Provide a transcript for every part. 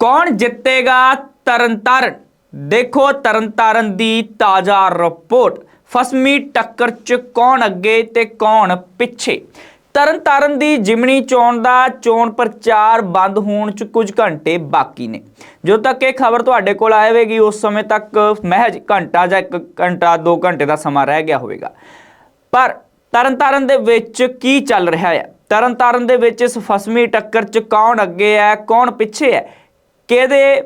ਕੌਣ ਜਿੱਤੇਗਾ ਤਰਨਤਾਰਨ? ਦੇਖੋ ਤਰਨਤਾਰਨ ਦੀ ਤਾਜ਼ਾ ਰਿਪੋਰਟ। ਫਸਮੀ ਟੱਕਰ 'ਚ ਕੌਣ ਅੱਗੇ ਤੇ ਕੌਣ ਪਿੱਛੇ? ਤਰਨਤਾਰਨ ਦੀ ਜਿਮਣੀ ਚੋਣ ਦਾ ਚੋਣ ਪ੍ਰਚਾਰ ਬੰਦ ਹੋਣ 'ਚ ਕੁਝ ਘੰਟੇ ਬਾਕੀ ਨੇ। ਜਦੋਂ ਤੱਕ ਇਹ ਖਬਰ ਤੁਹਾਡੇ ਕੋਲ ਆਵੇਗੀ ਉਸ ਸਮੇਂ ਤੱਕ ਮਹਿਜ ਘੰਟਾ ਜਾਂ 1 ਘੰਟਾ 2 ਘੰਟੇ ਦਾ ਸਮਾਂ ਰਹਿ ਗਿਆ ਹੋਵੇਗਾ। ਪਰ ਤਰਨਤਾਰਨ ਦੇ ਵਿੱਚ ਕੀ ਚੱਲ ਰਿਹਾ ਹੈ? ਤਰਨਤਾਰਨ ਦੇ ਵਿੱਚ ਇਸ ਫਸਮੀ ਟੱਕਰ 'ਚ ਕੌਣ ਅੱਗੇ ਹੈ, ਕੌਣ ਪਿੱਛੇ ਹੈ? ਕਿਹਦੇ,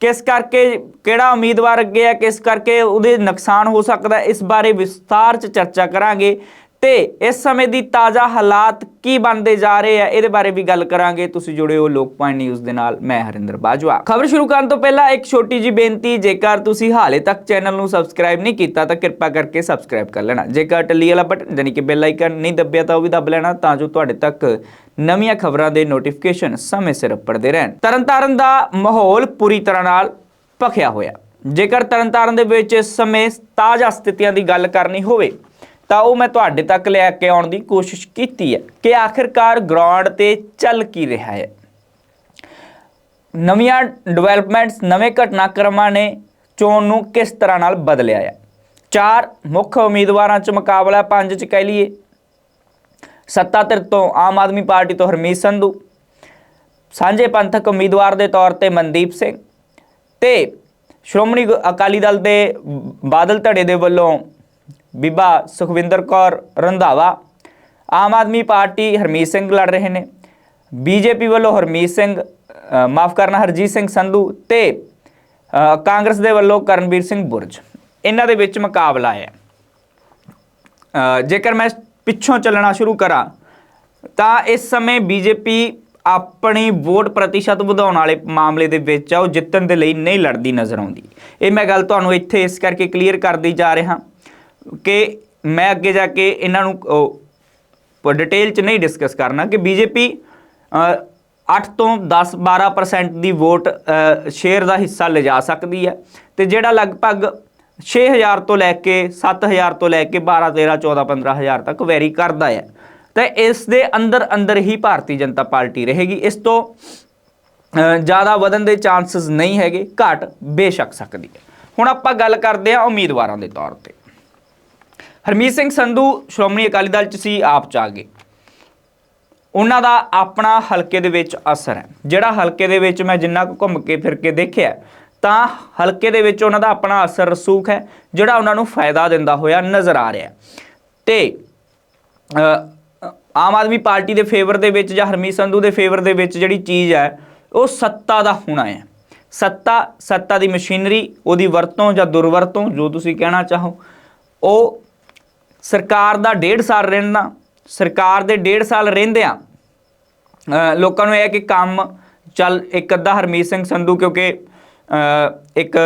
ਕਿਸ ਕਰਕੇ, ਕਿਹੜਾ ਉਮੀਦਵਾਰ ਅੱਗੇ ਹੈ ਕਿਸ ਕਰਕੇ ਉਹਦੇ ਨੁਕਸਾਨ ਹੋ ਸਕਦਾ, ਇਸ ਬਾਰੇ ਵਿਸਥਾਰ 'ਚ ਚਰਚਾ ਕਰਾਂਗੇ। ਤੇ ਇਸ ਸਮੇਂ ਦੀ ਤਾਜ਼ਾ ਹਾਲਾਤ ਕੀ ਬਣਦੇ ਜਾ ਰਹੇ ਆ, ਇਹਦੇ ਬਾਰੇ ਵੀ ਗੱਲ ਕਰਾਂਗੇ। ਤੁਸੀਂ ਜੁੜੇ ਹੋ ਲੋਕ ਪੁਆਇੰਟ ਨਿਊਜ਼ ਦੇ ਨਾਲ, ਮੈਂ ਹਰਿੰਦਰ ਬਾਜਵਾ। ਖਬਰ ਸ਼ੁਰੂ ਕਰਨ ਤੋਂ ਪਹਿਲਾਂ ਇੱਕ ਛੋਟੀ ਜੀ ਬੇਨਤੀ, ਜੇਕਰ ਤੁਸੀਂ ਹਾਲੇ ਤੱਕ ਚੈਨਲ ਨੂੰ ਸਬਸਕ੍ਰਾਈਬ ਨਹੀਂ ਕੀਤਾ, ਤਾਂ ਕਿਰਪਾ ਕਰਕੇ ਸਬਸਕ੍ਰਾਈਬ ਕਰ ਲੈਣਾ। ਜੇਕਰ ਟੱਲੀ ਵਾਲਾ ਬਟਨ, ਯਾਨੀ ਕਿ ਬੈਲ ਆਈਕਨ ਨਹੀਂ ਦੱਬਿਆ, ਤਾਂ ਉਹ ਵੀ ਦੱਬ ਲੈਣਾ, ਤਾਂ ਜੋ ਤੁਹਾਡੇ ਤੱਕ ਨਵੀਆਂ ਖਬਰਾਂ ਦੇ ਨੋਟੀਫਿਕੇਸ਼ਨ ਸਮੇਂ ਸਿਰ ਪੜਦੇ ਰਹਿਣ। ਤਰਨਤਾਰਨ ਦਾ ਮਾਹੌਲ ਪੂਰੀ ਤਰ੍ਹਾਂ ਨਾਲ ਭਖਿਆ ਹੋਇਆ। ਜੇਕਰ ਤਰਨਤਾਰਨ ਦੇ ਵਿੱਚ ਇਸ ਸਮੇਂ ਤਾਜ਼ਾ ਸਥਿਤੀਆਂ ਦੀ ਗੱਲ ਕਰਨੀ ਹੋਵੇ ਤਾਂ ਉਹ ਮੈਂ ਤੁਹਾਡੇ ਤੱਕ ਲੈ ਕੇ ਆਉਣ ਦੀ ਕੋਸ਼ਿਸ਼ ਕੀਤੀ ਹੈ ਕਿ ਆਖਿਰਕਾਰ ਗਰਾਊਂਡ ਤੇ ਚੱਲ ਕੀ ਰਿਹਾ ਹੈ। ਨਵੀਆਂ ਡਿਵੈਲਪਮੈਂਟਸ ਨਵੇਂ ਘਟਨਾਕ੍ਰਮਾਂ ਨੇ ਚੋਣ ਨੂੰ ਕਿਸ ਤਰ੍ਹਾਂ ਨਾਲ ਬਦਲਿਆ ਹੈ? ਚਾਰ ਮੁੱਖ ਉਮੀਦਵਾਰਾਂ 'ਚ ਮੁਕਾਬਲਾ ਪੰਜ 'ਚ ਕਹਿ ਲਈਏ। ਸੱਤਾ ਧਿਰ ਤੋਂ ਆਮ ਆਦਮੀ ਪਾਰਟੀ ਤੋਂ ਹਰਮੀਤ ਸੰਧੂ, ਸਾਂਝੇ ਪੰਥਕ ਉਮੀਦਵਾਰ ਦੇ ਤੌਰ ਤੇ ਮਨਦੀਪ ਸਿੰਘ ਤੇ ਸ਼੍ਰੋਮਣੀ ਗ- ਅਕਾਲੀ ਦਲ ਦੇ ਬਾਦਲ ਧੜੇ ਦੇ ਵੱਲੋਂ ਬੀਬਾ ਸੁਖਵਿੰਦਰ ਕੌਰ ਰੰਧਾਵਾ, ਆਮ ਆਦਮੀ ਪਾਰਟੀ ਹਰਮੀਤ ਸਿੰਘ ਲੜ ਰਹੇ ਨੇ, ਬੀਜੇਪੀ ਵੱਲੋਂ ਹਰਮੀਤ ਸਿੰਘ ਮਾਫ ਕਰਨਾ, ਹਰਜੀਤ ਸਿੰਘ ਸੰਧੂ ਤੇ ਕਾਂਗਰਸ ਦੇ ਵੱਲੋਂ ਕਰਨਵੀਰ ਸਿੰਘ ਬੁਰਜ। ਇਹਨਾਂ ਦੇ ਵਿੱਚ ਮੁਕਾਬਲਾ ਹੈ। ਜੇਕਰ ਮੈਂ ਪਿੱਛੋਂ ਚੱਲਣਾ ਸ਼ੁਰੂ ਕਰਾਂ, ਤਾਂ ਇਸ ਸਮੇਂ ਬੀਜੇਪੀ ਆਪਣੀ ਵੋਟ ਪ੍ਰਤੀਸ਼ਤ ਵਧਾਉਣ ਵਾਲੇ ਮਾਮਲੇ ਦੇ ਵਿੱਚ ਆ, ਉਹ ਜਿੱਤਣ ਦੇ ਲਈ ਨਹੀਂ ਲੜਦੀ ਨਜ਼ਰ ਆਉਂਦੀ। ਇਹ ਮੈਂ ਗੱਲ ਤੁਹਾਨੂੰ ਇੱਥੇ ਇਸ ਕਰਕੇ ਕਲੀਅਰ ਕਰਦੀ ਜਾ ਰਿਹਾ। ਕਿ ਮੈਂ ਅੱਗੇ ਜਾ ਕੇ ਇਹਨਾਂ ਨੂੰ ਡਿਟੇਲ ਚ ਨਹੀਂ ਡਿਸਕਸ ਕਰਨਾ ਕਿ ਬੀਜੇਪੀ 8 ਤੋਂ 10 12% ਦੀ ਵੋਟ ਸ਼ੇਅਰ ਦਾ ਹਿੱਸਾ ਲਿਜਾ ਸਕਦੀ ਹੈ ਤੇ ਜਿਹੜਾ ਲਗਭਗ 6000 ਤੋਂ ਲੈ ਕੇ 7000 ਤੋਂ ਲੈ ਕੇ 12 13 14 15000 ਤੱਕ ਵੈਰੀ ਕਰਦਾ ਹੈ। ਤਾਂ ਇਸ ਦੇ ਅੰਦਰ ਅੰਦਰ ਹੀ ਭਾਰਤੀ ਜਨਤਾ ਪਾਰਟੀ ਰਹੇਗੀ। ਇਸ ਤੋਂ ਜ਼ਿਆਦਾ ਵਧਣ ਦੇ ਚਾਂਸਸ ਨਹੀਂ ਹੈਗੇ, ਘਟ ਬੇਸ਼ੱਕ ਸਕਦੀ ਹੈ। ਹੁਣ ਆਪਾਂ ਗੱਲ ਕਰਦੇ ਹਾਂ ਉਮੀਦਵਾਰਾਂ ਦੇ ਤੌਰ ਤੇ। ਹਰਮੀਤ ਸਿੰਘ ਸੰਧੂ, ਸ਼੍ਰੋਮਣੀ ਅਕਾਲੀ ਦਲ ਚ ਸੀ, ਆਪ ਚ ਆ ਗਏ। ਉਹਨਾਂ ਦਾ ਆਪਣਾ ਹਲਕੇ ਦੇ ਵਿੱਚ ਅਸਰ ਹੈ। ਜਿਹੜਾ ਹਲਕੇ ਦੇ ਵਿੱਚ ਮੈਂ ਜਿੰਨਾ ਕੁ ਘੁੰਮ ਕੇ ਫਿਰ ਕੇ ਦੇਖਿਆ, ਤਾਂ ਹਲਕੇ ਦੇ ਵਿੱਚ ਉਹਨਾਂ ਦਾ ਆਪਣਾ ਅਸਰ ਰਸੂਖ ਹੈ, ਜਿਹੜਾ ਉਹਨਾਂ ਨੂੰ ਫਾਇਦਾ ਦਿੰਦਾ ਹੋਇਆ ਨਜ਼ਰ ਆ ਰਿਹਾ ਹੈ। ਤੇ ਆਮ ਆਦਮੀ ਪਾਰਟੀ ਦੇ ਫੇਵਰ ਦੇ ਵਿੱਚ ਜਾਂ ਹਰਮੀਤ ਸੰਧੂ ਦੇ ਫੇਵਰ ਦੇ ਵਿੱਚ ਜਿਹੜੀ ਚੀਜ਼ ਹੈ, ਉਹ ਸੱਤਾ ਦਾ ਹੋਣਾ ਹੈ। ਸੱਤਾ ਸੱਤਾ ਦੀ ਮਸ਼ੀਨਰੀ, ਉਹਦੀ ਵਰਤੋਂ ਜਾਂ ਦੁਰਵਰਤੋਂ, ਜੋ ਤੁਸੀਂ ਕਹਿਣਾ ਚਾਹੋ, ਉਹ ਸਰਕਾਰ ਦਾ ਡੇਢ ਸਾਲ ਰਹਿਣਾ ਸਰਕਾਰ ਦੇ ਡੇਢ ਸਾਲ ਰਹਿੰਦਿਆਂ ਲੋਕਾਂ ਨੂੰ ਇਹ ਹੈ ਕਿ ਕੰਮ ਚੱਲ ਇੱਕ ਅੱਧਾ ਹਰਮੀਤ ਸਿੰਘ ਸੰਧੂ ਕਿਉਂਕਿ ਇੱਕ